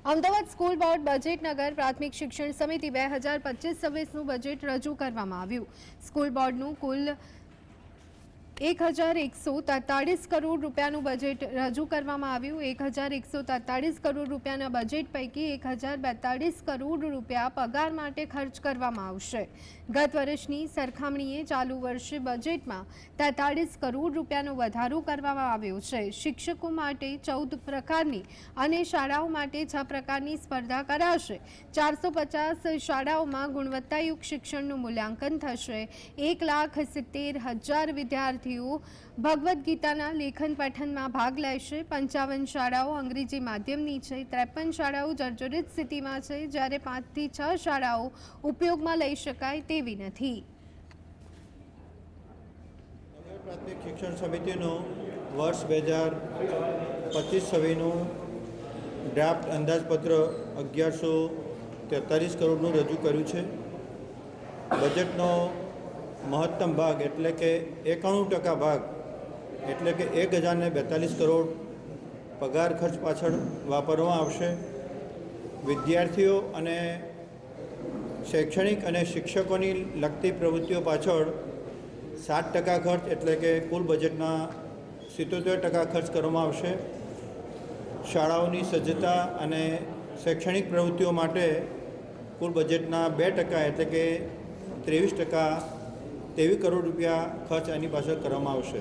Ahmedabad school board budget નગર પ્રાથમિક શિક્ષણ સમિતિ બે હજાર પચીસ છવ્વીસનું બજેટ રજૂ કરવામાં આવ્યું. સ્કૂલ બોર્ડનું કુલ એક હજાર એકસો તેતાળીસ કરોડ રૂપિયાનું બજેટ રજૂ કરવામાં આવ્યું. એક હજાર એકસો તેતાળીસ કરોડ રૂપિયાના બજેટ પૈકી એક હજાર બેતાળીસ કરોડ રૂપિયા પગાર માટે ખર્ચ કરવામાં આવશે. ગત વર્ષની સરખામણીએ ચાલુ વર્ષે બજેટમાં તેતાળીસ કરોડ રૂપિયાનો વધારો કરવામાં આવ્યો છે. શિક્ષકો માટે ચૌદ પ્રકારની અને શાળાઓ માટે છ પ્રકારની સ્પર્ધા કરાશે. ચારસો પચાસ શાળાઓમાં ગુણવત્તાયુક્ત શિક્ષણનું મૂલ્યાંકન થશે. એક લાખ સિત્તેર હજાર વિદ્યાર્થીઓ ભગવદ્ ગીતાના લેખન પઠનમાં ભાગ લેશે. પંચાવન શાળાઓ અંગ્રેજી માધ્યમની છે. ત્રેપન શાળાઓ જર્જરિત સ્થિતિમાં છે. જ્યારે પાંચથી છ શાળાઓ ઉપયોગમાં લઈ શકાય તેવી નથી. પ્રાથમિક શિક્ષણ સમિતિનું વર્ષ બે હજાર પચીસ છવ્વીસનું ડ્રાફ્ટ અંદાજપત્ર અગિયારસો તેતાલીસ કરોડનું રજૂ કર્યું છે. બજેટનો મહત્તમ ભાગ એટલે કે એકાણું ટકા ભાગ એટલે કે એક હજારને બેતાલીસ કરોડ પગાર ખર્ચ પાછળ વાપરવામાં આવશે. વિદ્યાર્થીઓ અને શૈક્ષણિક અને શિક્ષકોની લગતી પ્રવૃત્તિઓ પાછળ સાત ટકા ખર્ચ એટલે કે કુલ બજેટના સિત્તોતેર ટકા ખર્ચ કરવામાં આવશે. શાળાઓની સજ્જતા અને શૈક્ષણિક પ્રવૃત્તિઓ માટે કુલ બજેટના બે ટકા એટલે કે ત્રેવીસ ટકા ત્રેવીસ કરોડ રૂપિયા ખર્ચ આની પાછળ કરવામાં આવશે.